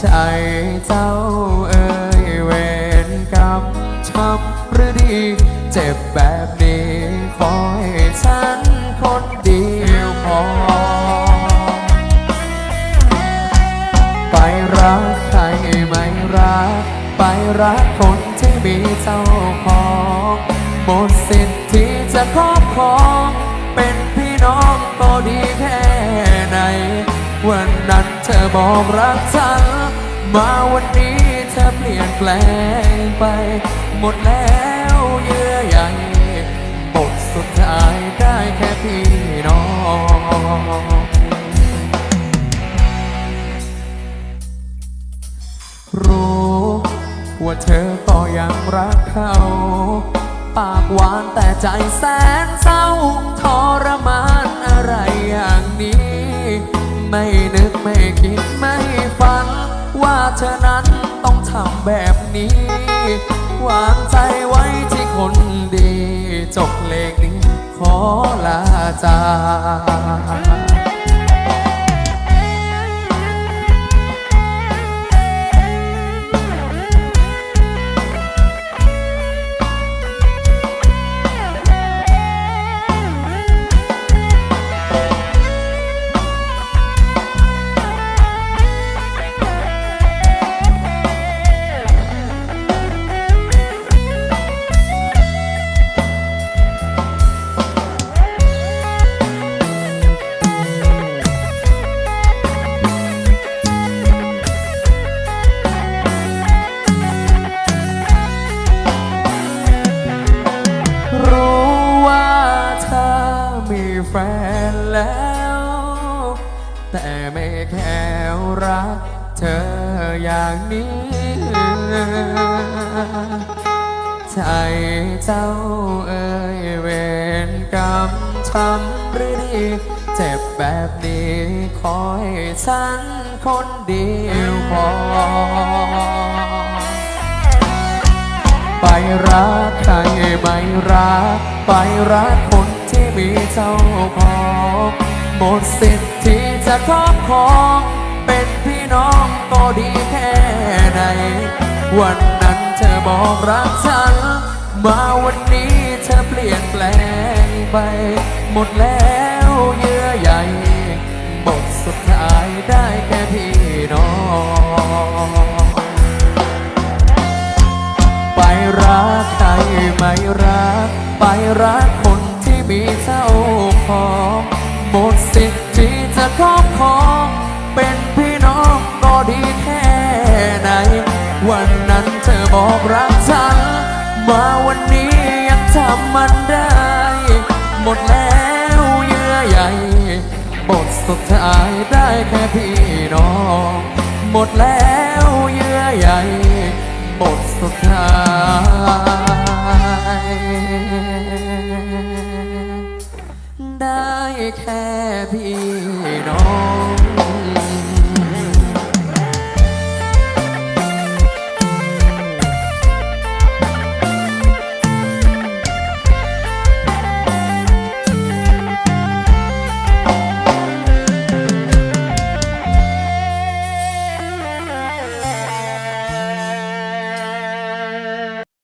ใจเจ้าเอ่ยเวรกรรมช้ำหรือดี เจ็บแบบนี้ขอให้ฉันคนเดียวพอ ไปรักใครไม่รัก ไปรักคนที่มีเจ้าของหมดสิทธิ์ที่จะครอบครองเป็นพี่น้องก็ดีแค่ไหน วันนั้นเธอบอกรักฉัน มาวันนี้เธอเปลี่ยนแปลงไป หมดแล้วเยื่อใยบทสุดท้ายได้แค่พี่น้องรู้ว่าเธอก็ยังรักเขา ปากหวานแต่ใจแสนเศร้าทรมานอะไรอย่างนี้ ไม่นึกไม่คิดไม่ฝัน ว่าเธอนั้นต้องทำแบบนี้ วางใจไว้ที่คนดี จบเพลงนี้ขอลาจาก แฟนแล้ว แต่ไม่แค่รักเธออย่างนี้ ใจเจ้าเอ่ยเวรกรรมช้ำหรือดีเจ็บแบบนี้ขอให้ฉันคนเดียวพอ ไปรักใครไม่รัก ไปรักคน มีเจ้าของหมดสิทธิ์ที่จะครอบครองเป็นพี่น้องก็ดีแค่ไหน วันนั้นเธอบอกรักฉัน มาวันนี้เธอเปลี่ยนแปลงไป หมดแล้วเยื่อใยบทสุดท้ายได้แค่พี่น้อง ไปรักใครไม่รัก ไปรักค ครอบครองเป็นพี่น้องก็ดีแค่ไหน วันนั้นเธอบอกรักฉัน มาวันนี้ยังทำมันได้ หมดแล้วเยื่อใยบทสุดท้ายได้แค่พี่น้อง หมดแล้วเยื่อใยบทสุดท้าย แค่พี่น้อง